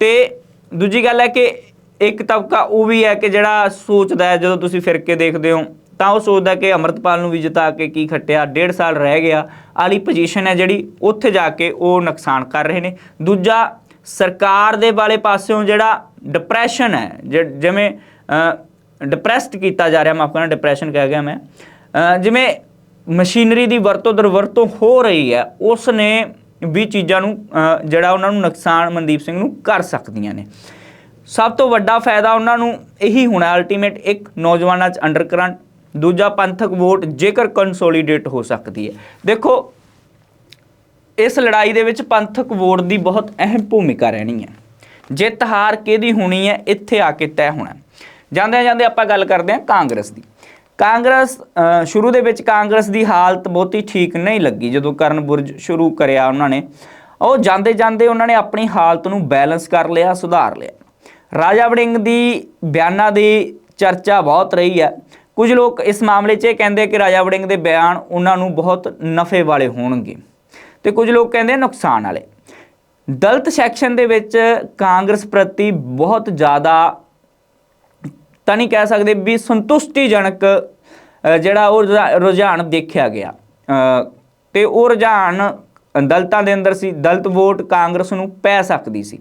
ਤੇ ਦੂਜੀ ਗੱਲ ਹੈ ਕਿ ਇੱਕ ਤਬਕਾ ਉਹ ਵੀ ਹੈ ਕਿ ਜਿਹੜਾ ਸੋਚਦਾ ਹੈ, ਜਦੋਂ ਤੁਸੀਂ ਫਿਰ ਕੇ ਦੇਖਦੇ ਹੋ, ਤਾਂ ਉਹ ਸੋਚਦਾ ਕਿ ਅਮਰਤਪਾਲ ਨੂੰ ਵੀ ਜਿਤਾ ਕੇ ਕੀ ਖੱਟਿਆ, ਡੇਢ ਸਾਲ ਰਹਿ ਗਿਆ, ਆਲੀ ਪੋਜੀਸ਼ਨ ਹੈ ਜਿਹੜੀ, ਉੱਥੇ ਜਾ ਕੇ ਉਹ ਨੁਕਸਾਨ ਕਰ ਰਹੇ ਨੇ। ਦੂਜਾ, ਸਰਕਾਰ ਦੇ ਵਾਲੇ ਪਾਸਿਓਂ ਜਿਹੜਾ ਡਿਪਰੈਸ਼ਨ ਹੈ ਜਿਵੇਂ ਡਿਪਰੈਸਡ ਕੀਤਾ ਜਾ ਰਿਹਾ ਮਾਫ ਕਰਨਾ ਡਿਪਰੈਸ਼ਨ ਕਹਿ ਗਿਆ ਮੈਂ ਜਿਵੇਂ ਮਸ਼ੀਨਰੀ ਦੀ ਵਰਤੋਂ ਦੁਰਵਰਤੋਂ ਹੋ ਰਹੀ ਹੈ ਉਸ ਨੇ ਵੀ ਚੀਜ਼ਾਂ ਨੂੰ ਜਿਹੜਾ ਉਹਨਾਂ ਨੂੰ ਨੁਕਸਾਨ ਮਨਦੀਪ ਸਿੰਘ ਨੂੰ ਕਰ ਸਕਦੀਆਂ ਨੇ। ਸਭ ਤੋਂ ਵੱਡਾ ਫਾਇਦਾ ਉਹਨਾਂ ਨੂੰ ਇਹੀ ਹੋਣਾ ਅਲਟੀਮੇਟ ਇੱਕ ਨੌਜਵਾਨਾਂ 'ਚ ਅੰਡਰ ਕਰੰਟ ਦੂਜਾ ਪੰਥਕ ਵੋਟ ਜੇਕਰ ਕੰਸੋਲੀਡੇਟ ਹੋ ਸਕਦੀ ਹੈ। ਦੇਖੋ, ਇਸ ਲੜਾਈ ਦੇ ਵਿੱਚ ਪੰਥਕ ਵੋਟ ਦੀ ਬਹੁਤ ਅਹਿਮ ਭੂਮਿਕਾ ਰਹਿਣੀ ਹੈ। ਜਿੱਤ ਹਾਰ ਕਿਹਦੀ ਹੋਣੀ ਹੈ, ਇੱਥੇ ਆ ਕੇ ਤੈਅ ਹੋਣਾ। ਜਾਂਦੇ ਜਾਂਦੇ ਆਪਾਂ ਗੱਲ ਕਰਦੇ ਹਾਂ ਕਾਂਗਰਸ ਦੀ। ਕਾਂਗਰਸ ਸ਼ੁਰੂ ਦੇ ਵਿੱਚ ਕਾਂਗਰਸ ਦੀ ਹਾਲਤ ਬਹੁਤੀ ਠੀਕ ਨਹੀਂ ਲੱਗੀ, ਜਦੋਂ ਕਰਨ ਬੁਰਜ ਸ਼ੁਰੂ ਕਰਿਆ ਉਹਨਾਂ ਨੇ। ਉਹ ਜਾਂਦੇ ਜਾਂਦੇ ਉਹਨਾਂ ਨੇ ਆਪਣੀ ਹਾਲਤ ਨੂੰ ਬੈਲੈਂਸ ਕਰ ਲਿਆ, ਸੁਧਾਰ ਲਿਆ। ਰਾਜਾ ਵੜਿੰਗ ਦੀ ਬਿਆਨਾਂ ਦੀ ਚਰਚਾ ਬਹੁਤ ਰਹੀ ਹੈ। ਕੁਝ ਲੋਕ ਇਸ ਮਾਮਲੇ 'ਚ ਇਹ ਕਹਿੰਦੇ ਕਿ ਰਾਜਾ ਵੜਿੰਗ ਦੇ ਬਿਆਨ ਉਹਨਾਂ ਨੂੰ ਬਹੁਤ ਨਫੇ ਵਾਲੇ ਹੋਣਗੇ ਤੇ ਕੁਝ ਲੋਕ ਕਹਿੰਦੇ ਨੁਕਸਾਨ ਵਾਲੇ। ਦਲਤ ਸੈਕਸ਼ਨ ਦੇ ਵਿੱਚ ਕਾਂਗਰਸ ਪ੍ਰਤੀ ਬਹੁਤ ਜ਼ਿਆਦਾ ਤਾਂ ਨਹੀਂ ਕਹਿ ਸਕਦੇ ਵੀ ਸੰਤੁਸ਼ਟੀਜਨਕ ਜਿਹੜਾ ਉਹ ਰੁਝਾ- ਰੁਝਾਨ ਦੇਖਿਆ ਗਿਆ। ਅ, ਤੇ ਉਹ ਰੁਝਾਨ ਦਲਤਾਂ ਦੇ ਅੰਦਰ ਸੀ ਦਲਤ ਵੋਟ ਕਾਂਗਰਸ ਨੂੰ ਪੈ ਸਕਦੀ ਸੀ।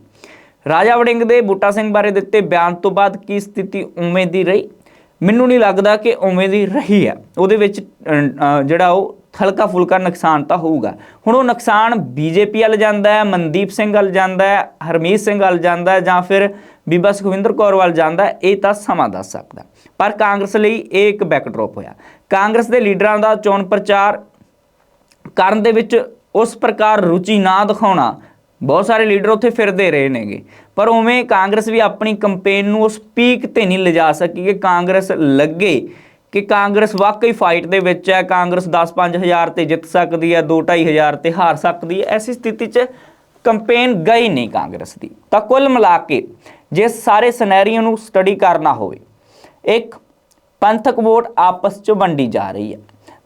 ਰਾਜਾ ਵੜਿੰਗ ਦੇ ਬੂਟਾ ਸਿੰਘ ਬਾਰੇ ਦਿੱਤੇ ਬਿਆਨ ਤੋਂ ਬਾਅਦ ਕੀ ਸਥਿਤੀ ਉਵੇਂ ਦੀ ਰਹੀ? ਮੈਨੂੰ ਨਹੀਂ ਲੱਗਦਾ ਕਿ ਉਵੇਂ ਦੀ ਰਹੀ ਹੈ। ਉਹਦੇ ਵਿੱਚ ਜਿਹੜਾ ਉਹ ਹਲਕਾ ਫੁਲਕਾ ਨੁਕਸਾਨ ਤਾਂ ਹੋਊਗਾ। ਹੁਣ ਉਹ ਨੁਕਸਾਨ ਬੀਜੇਪੀ ਵੱਲ ਜਾਂਦਾ ਹੈ, ਮਨਦੀਪ ਸਿੰਘ ਵੱਲ ਜਾਂਦਾ ਹੈ, ਹਰਮੀਤ ਸਿੰਘ ਵੱਲ ਜਾਂਦਾ ਹੈ ਜਾਂ ਫਿਰ ਬੀਬਾ ਸੁਖਵਿੰਦਰ ਕੌਰ ਵੱਲ ਜਾਂਦਾ ਇਹ ਤਾਂ ਸਮਾਂ ਦੱਸ ਸਕਦਾ ਪਰ ਕਾਂਗਰਸ ਲਈ ਇਹ ਇੱਕ ਬੈਕਡ੍ਰੌਪ ਹੋਇਆ। ਕਾਂਗਰਸ ਦੇ ਲੀਡਰਾਂ ਦਾ ਚੋਣ ਪ੍ਰਚਾਰ ਕਰਨ ਦੇ ਵਿੱਚ ਉਸ ਪ੍ਰਕਾਰ ਰੁਚੀ ਨਾ ਦਿਖਾਉਣਾ ਬਹੁਤ ਸਾਰੇ ਲੀਡਰ ਉੱਥੇ ਫਿਰਦੇ ਰਹੇ ਨੇਗੇ। ਪਰ ਉਵੇਂ ਕਾਂਗਰਸ ਵੀ ਆਪਣੀ ਕੰਪੇਨ ਨੂੰ ਉਸ ਪੀਕ ਤੇ ਨਹੀਂ ਲਿਜਾ ਸਕੀ ਕਿ ਕਾਂਗਰਸ ਲੱਗੇ, ਕਿ ਕਾਂਗਰਸ ਵਾਕਈ ਫਾਈਟ ਦੇ ਵਿੱਚ ਹੈ, ਕਾਂਗਰਸ 10-5 ਹਜ਼ਾਰ ਤੇ ਜਿੱਤ ਸਕਦੀ ਹੈ 2-2.5 ਹਜ਼ਾਰ ਤੇ ਹਾਰ ਸਕਦੀ ਹੈ, ਐਸੀ ਸਥਿਤੀ 'ਚ ਕੰਪੇਨ ਗਈ ਨਹੀਂ ਕਾਂਗਰਸ ਦੀ। ਤਾਂ ਕੁੱਲ ਮਿਲਾ ਕੇ ਜੇ ਸਾਰੇ ਸਿਨੈਰੀਓ ਨੂੰ ਸਟੱਡੀ ਕਰਨਾ ਹੋਵੇ, ਇੱਕ ਪੰਥਕ ਵੋਟ ਆਪਸ 'ਚ ਵੰਡੀ ਜਾ ਰਹੀ ਹੈ,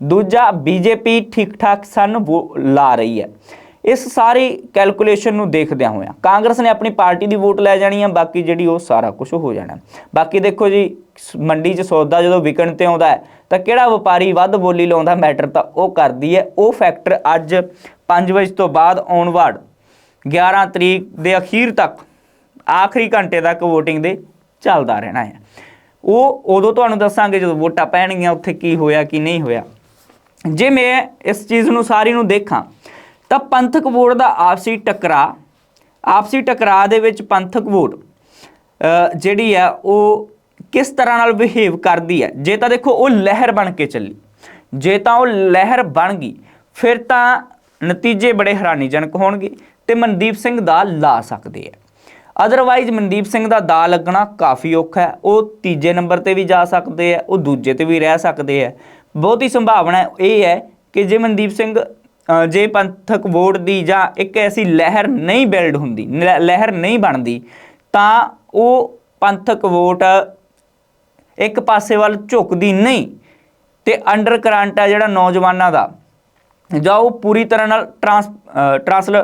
ਦੂਜਾ ਬੀਜੇਪੀ ਠੀਕ ਠਾਕ ਸਨ ਵੋ- ਲਾ ਰਹੀ ਹੈ। ਇਸ ਸਾਰੀ ਕੈਲਕੂਲੇਸ਼ਨ ਨੂੰ ਦੇਖਦਿਆਂ ਹੋਇਆਂ ਕਾਂਗਰਸ ਨੇ ਆਪਣੀ ਪਾਰਟੀ ਦੀ ਵੋਟ ਲੈ ਜਾਣੀ ਆ, ਬਾਕੀ ਜਿਹੜੀ ਉਹ ਸਾਰਾ ਕੁਝ ਹੋ ਜਾਣਾ। ਬਾਕੀ ਦੇਖੋ ਜੀ ਮੰਡੀ 'ਚ ਸੌਦਾ ਜਦੋਂ ਵਿਕਣ ਤੇ ਆਉਂਦਾ ਤਾਂ ਕਿਹੜਾ ਵਪਾਰੀ ਵੱਧ ਬੋਲੀ ਲਾਉਂਦਾ ਮੈਟਰ ਤਾਂ ਉਹ ਕਰਦੀ ਹੈ। ਉਹ ਫੈਕਟਰ ਅੱਜ 5 ਵਜੇ ਤੋਂ ਬਾਅਦ ਆਉਣ ਆਨਵਰਡ 11 ਤਰੀਕ ਦੇ ਅਖੀਰ ਤੱਕ, ਆਖਰੀ ਘੰਟੇ ਤੱਕ VOTING ਦੇ ਚੱਲਦਾ ਰਹਿਣਾ ਹੈ। ਉਹ ਉਦੋਂ ਤੁਹਾਨੂੰ ਦੱਸਾਂਗੇ ਜਦੋਂ ਵੋਟਾਂ ਪੈਣਗੀਆਂ, ਉੱਥੇ ਕੀ ਹੋਇਆ, ਕੀ ਨਹੀਂ ਹੋਇਆ। ਜੇ ਮੈਂ ਇਸ ਚੀਜ਼ ਨੂੰ ਸਾਰੀ ਨੂੰ ਦੇਖਾਂ ਤਾਂ ਪੰਥਕ ਵੋਟ ਦਾ ਆਪਸੀ ਟਕਰਾ ਆਪਸੀ ਟਕਰਾ ਦੇ ਵਿੱਚ ਪੰਥਕ ਵੋਟ ਜਿਹੜੀ ਆ ਉਹ ਕਿਸ ਤਰ੍ਹਾਂ ਨਾਲ ਬਿਹੇਵ ਕਰਦੀ ਹੈ? ਜੇ ਤਾਂ ਦੇਖੋ ਉਹ ਲਹਿਰ ਬਣ ਕੇ ਚੱਲੀ। ਜੇ ਤਾਂ ਉਹ ਲਹਿਰ ਬਣ ਗਈ, ਫਿਰ ਤਾਂ ਨਤੀਜੇ ਬੜੇ ਹੈਰਾਨੀਜਨਕ ਹੋਣਗੇ ਤੇ ਮਨਦੀਪ ਸਿੰਘ ਦਾ ਲਾ ਸਕਦੇ ਆ ਅਦਰਵਾਈਜ਼ ਮਨਦੀਪ ਸਿੰਘ ਦਾ ਦਾ ਲੱਗਣਾ ਕਾਫੀ ਔਖਾ ਹੈ। ਉਹ ਤੀਜੇ ਨੰਬਰ ਤੇ ਵੀ ਜਾ ਸਕਦੇ ਆ ਉਹ ਦੂਜੇ ਤੇ ਵੀ ਰਹਿ ਸਕਦੇ ਆ ਬਹੁਤੀ ਸੰਭਾਵਨਾ ਇਹ ਹੈ ਕਿ ਜੇ ਮਨਦੀਪ ਸਿੰਘ ਜੇ ਪੰਥਕ ਵੋਟ ਦੀ ਜਾਂ ਇੱਕ ਐਸੀ ਲਹਿਰ ਨਹੀਂ ਬਿਲਡ ਹੁੰਦੀ, ਲ- ਲਹਿਰ ਨਹੀਂ ਬਣਦੀ, ਤਾਂ ਉਹ ਪੰਥਕ ਵੋਟ ਇੱਕ ਪਾਸੇ ਵੱਲ ਝੁਕਦੀ ਨਹੀਂ ਤੇ ਅੰਡਰ ਕਰੰਟ ਆ ਜਿਹੜਾ ਨੌਜਵਾਨਾਂ ਦਾ, ਜਾਂ ਉਹ ਪੂਰੀ ਤਰ੍ਹਾਂ ਨਾਲ ਟਰਾਂਸ ਟਰਾਂਸਲ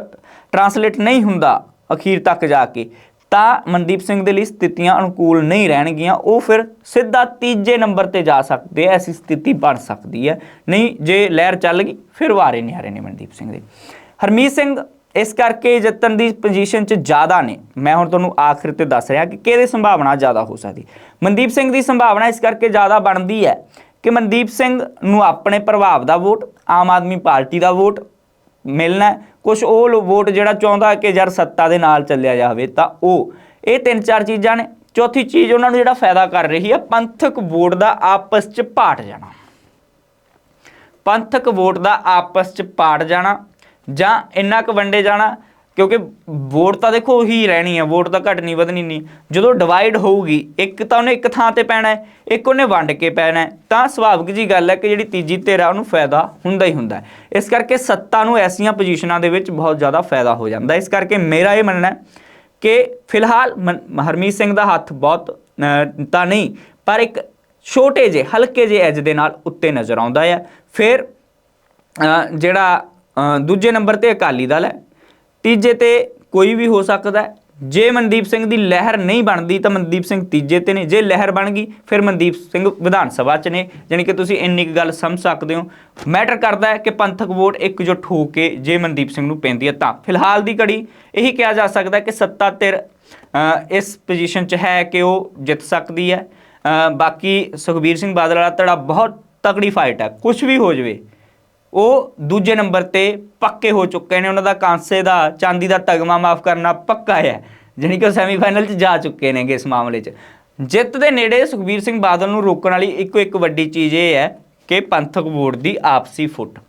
ਟਰਾਂਸਲੇਟ ਨਹੀਂ ਹੁੰਦਾ ਅਖੀਰ ਤੱਕ ਜਾ ਕੇ। ਤਾਂ ਮਨਦੀਪ ਸਿੰਘ ਦੇ ਲਈ ਸਥਿਤੀਆਂ ਅਨੁਕੂਲ ਨਹੀਂ ਰਹਿਣਗੀਆਂ, ਉਹ ਫਿਰ ਸਿੱਧਾ ਤੀਜੇ ਨੰਬਰ ਤੇ ਜਾ ਸਕਦੇ ਐ ਐਸੀ ਸਥਿਤੀ ਬਣ ਸਕਦੀ ਹੈ। ਨਹੀਂ, ਜੇ ਲਹਿਰ ਚੱਲ ਗਈ, ਫਿਰ ਵਾਰੇ ਨਹੀਂ ਆ ਨੇ ਮਨਦੀਪ ਸਿੰਘ ਦੇ। ਹਰਮੀਤ ਸਿੰਘ ਇਸ ਕਰਕੇ ਜਿੱਤਣ ਦੀ ਪੋਜੀਸ਼ਨ 'ਚ ਜ਼ਿਆਦਾ ਨੇ। ਮੈਂ ਹੁਣ ਤੁਹਾਨੂੰ ਆਖਰ ਤੇ ਦੱਸ ਰਿਹਾ ਕਿ ਕਿਹਦੇ ਸੰਭਾਵਨਾ ਜ਼ਿਆਦਾ ਹੋ ਸਕਦੀ। ਮਨਦੀਪ ਸਿੰਘ ਦੀ ਸੰਭਾਵਨਾ ਇਸ ਕਰਕੇ ਜ਼ਿਆਦਾ ਬਣਦੀ ਹੈ ਕਿ ਮਨਦੀਪ ਸਿੰਘ ਨੂੰ ਆਪਣੇ ਪ੍ਰਭਾਵ ਦਾ ਵੋਟ, ਆਮ ਆਦਮੀ ਪਾਰਟੀ ਦਾ ਵੋਟ ਮਿਲਣਾ ਕੁਝ ਉਹ ਲੋ- ਵੋਟ ਜਿਹੜਾ ਚਾਹੁੰਦਾ ਕਿ ਯਾਰ ਸੱਤਾ ਦੇ ਨਾਲ ਚੱਲਿਆ ਜਾਵੇ ਤਾਂ ਉਹ। ਇਹ ਤਿੰਨ ਚਾਰ ਚੀਜ਼ਾਂ ਨੇ। ਚੌਥੀ ਚੀਜ਼ ਉਹਨਾਂ ਨੂੰ ਜਿਹੜਾ ਫਾਇਦਾ ਕਰ ਰਹੀ ਹੈ, ਪੰਥਕ ਵੋਟ ਦਾ ਆਪਸ 'ਚ ਪਾਟ ਜਾਣਾ। ਪੰਥਕ ਵੋਟ ਦਾ ਆਪਸ 'ਚ ਪਾਟ ਜਾਣਾ ਜਾਂ ਇੰਨਾ ਕੁ ਵੰਡੇ ਜਾਣਾ ਕਿਉਂਕਿ ਵੋਟ ਤਾਂ ਦੇਖੋ ਉਹੀ ਰਹਿਣੀ ਹੈ ਵੋਟ ਤਾਂ ਘਟਣੀ ਵਧਣੀ ਨਹੀਂ। ਜਦੋਂ ਡਿਵਾਈਡ ਹੋਊਗੀ, ਇੱਕ ਤਾਂ ਉਹਨੇ ਇੱਕ ਥਾਂ ਤੇ ਪੈਣਾ ਹੈ, ਇੱਕ ਉਹਨੇ ਵੰਡ ਕੇ ਪੈਣਾ ਹੈ। ਤਾਂ ਸੁਭਾਵਿਕ ਜੀ ਗੱਲ ਹੈ ਕਿ ਜਿਹੜੀ ਤੀਜੀ ਧਿਰ ਆ, ਉਹਨੂੰ ਫਾਇਦਾ ਹੁੰਦਾ ਹੀ ਹੁੰਦਾ ਇਸ ਕਰਕੇ ਸੱਤਾ ਨੂੰ ਐਸੀਆਂ ਪੋਜੀਸ਼ਨਾਂ ਦੇ ਵਿੱਚ ਬਹੁਤ ਜ਼ਿਆਦਾ ਫਾਇਦਾ ਹੋ ਜਾਂਦਾ ਇਸ ਕਰਕੇ ਮੇਰਾ ਇਹ ਮੰਨਣਾ ਹੈ ਕਿ ਫਿਲਹਾਲ ਮਨ- ਹਰਮੀਤ ਸਿੰਘ ਦਾ ਹੱਥ ਬਹੁਤ ਤਾਂ ਨਹੀਂ, ਪਰ ਇੱਕ ਛੋਟੇ ਜੇ ਹਲਕੇ ਜੇ ਐਜ ਦੇ ਨਾਲ ਉੱਤੇ ਨਜ਼ਰ ਆਉਂਦਾ ਹੈ। ਫਿਰ ਜਿਹੜਾ ਦੂਜੇ ਨੰਬਰ ਤੇ ਅਕਾਲੀ ਦਲ ਹੈ ਤੀਜੇ ਤੇ ਕੋਈ ਵੀ ਹੋ ਸਕਦਾ ਜੇ ਮਨਦੀਪ ਸਿੰਘ ਦੀ ਲਹਿਰ ਨਹੀਂ ਬਣਦੀ ਤਾਂ ਮਨਦੀਪ ਸਿੰਘ ਤੀਜੇ ਤੇ ਨੇ। ਜੇ ਲਹਿਰ ਬਣ ਗਈ, ਫਿਰ ਮਨਦੀਪ ਸਿੰਘ ਵਿਧਾਨ ਸਭਾ 'ਚ ਨੇ। ਜਾਣੀ ਕਿ ਤੁਸੀਂ ਇੰਨੀ ਕੁ ਗੱਲ ਸਮਝ ਸਕਦੇ ਹੋ। ਮੈਟਰ ਕਰਦਾ ਹੈ ਕਿ ਪੰਥਕ ਵੋਟ ਇੱਕਜੁੱਟ ਹੋ ਕੇ ਜੇ ਮਨਦੀਪ ਸਿੰਘ ਨੂੰ ਪੈਂਦੀ ਹੈ ਤਾਂ। ਫਿਲਹਾਲ ਦੀ ਘੜੀ ਇਹੀ ਕਿਹਾ ਜਾ ਸਕਦਾ ਕਿ ਸੱਤਾ ਧਿਰ ਇਸ ਪੋਜੀਸ਼ਨ 'ਚ ਹੈ ਕਿ ਉਹ ਜਿੱਤ ਸਕਦੀ ਹੈ। ਬਾਕੀ ਸੁਖਬੀਰ ਸਿੰਘ ਬਾਦਲ ਵਾਲਾ ਧੜਾ ਬਹੁਤ ਤਕੜੀ ਫਾਈਟ ਹੈ। ਕੁਝ ਵੀ ਹੋ ਜਾਵੇ ਉਹ ਦੂਜੇ ਨੰਬਰ ਤੇ ਪੱਕੇ ਹੋ ਚੁੱਕੇ ਨੇ। ਉਹਨਾਂ ਦਾ ਕਾਂਸੇ ਦਾ, ਚਾਂਦੀ ਦਾ ਤਗਮਾ ਮਾਫ ਕਰਨਾ ਪੱਕਾ ਹੈ। ਜਾਣੀ ਕਿ ਉਹ ਸੈਮੀਫਾਈਨਲ 'ਚ ਜਾ ਚੁੱਕੇ ਨੇਗੇ ਇਸ ਮਾਮਲੇ 'ਚ। ਜਿੱਤ ਦੇ ਨੇੜੇ ਸੁਖਬੀਰ ਸਿੰਘ ਬਾਦਲ ਨੂੰ ਰੋਕਣ ਵਾਲੀ ਇੱਕੋ ਇੱਕ ਵੱਡੀ ਚੀਜ਼ ਇਹ ਹੈ ਕਿ ਪੰਥਕ ਵੋਟ ਦੀ ਆਪਸੀ ਫੁੱਟ।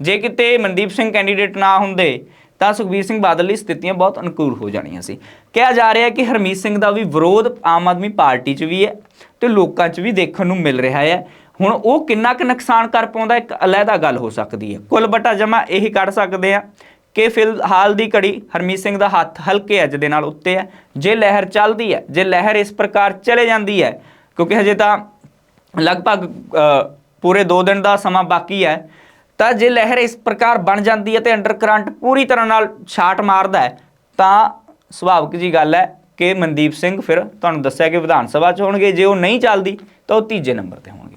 ਜੇ ਕਿਤੇ ਮਨਦੀਪ ਸਿੰਘ ਕੈਂਡੀਡੇਟ ਨਾ ਹੁੰਦੇ, ਤਾਂ ਸੁਖਬੀਰ ਸਿੰਘ ਬਾਦਲ ਲਈ ਸਥਿਤੀਆਂ ਬਹੁਤ ਅਨੁਕੂਲ ਹੋ ਜਾਣੀਆਂ ਸੀ। ਕਿਹਾ ਜਾ ਰਿਹਾ ਹੈ ਕਿ ਹਰਮੀਤ ਸਿੰਘ ਦਾ ਵੀ ਵਿਰੋਧ ਆਮ ਆਦਮੀ ਪਾਰਟੀ 'ਚ ਵੀ ਹੈ ਤੇ ਲੋਕਾਂ 'ਚ ਵੀ ਦੇਖਣ ਨੂੰ ਮਿਲ ਰਿਹਾ ਹੈ। ਹੁਣ ਉਹ ਕਿੰਨਾ ਕੁ ਨੁਕਸਾਨ ਕਰ ਪਾਉਂਦਾ ਇੱਕ ਅਲੱਗਾ ਗੱਲ ਹੋ ਸਕਦੀ ਹੈ। ਕੁੱਲ ਬਟਾ ਜਮਾ ਇਹੀ ਕੱਢ ਸਕਦੇ ਆ ਕਿ ਫਿਲਹਾਲ ਦੀ ਘੜੀ ਹਰਮੀਤ ਸਿੰਘ ਦਾ ਹੱਥ ਹਲਕੇ ਅੱਜ ਦੇ ਨਾਲ ਉੱਤੇ ਹੈ। ਜੇ ਲਹਿਰ ਚੱਲਦੀ ਹੈ, ਜੇ ਲਹਿਰ ਇਸ ਪ੍ਰਕਾਰ ਚਲੇ ਜਾਂਦੀ ਹੈ, ਕਿਉਂਕਿ ਹਜੇ ਤਾਂ ਲਗਭਗ ਪੂਰੇ 2 ਦਿਨ ਦਾ ਸਮਾਂ ਬਾਕੀ ਹੈ, ਤਾਂ ਜੇ ਲਹਿਰ ਇਸ ਪ੍ਰਕਾਰ ਬਣ ਜਾਂਦੀ ਹੈ ਤੇ ਅੰਡਰ ਕਰੰਟ ਪੂਰੀ ਤਰ੍ਹਾਂ ਨਾਲ ਛਾਟ ਮਾਰਦਾ ਹੈ, ਤਾਂ ਸੁਭਾਵਿਕ ਜੀ ਗੱਲ ਹੈ ਕਿ ਮਨਦੀਪ ਸਿੰਘ ਫਿਰ ਤੁਹਾਨੂੰ ਦੱਸਿਆ ਕਿ ਵਿਧਾਨ ਸਭਾ 'ਚ ਹੋਣਗੇ, ਜੇ ਉਹ ਨਹੀਂ ਚੱਲਦੀ ਤਾਂ ਉਹ ਤੀਜੇ ਨੰਬਰ ਤੇ ਹੋਣਗੇ।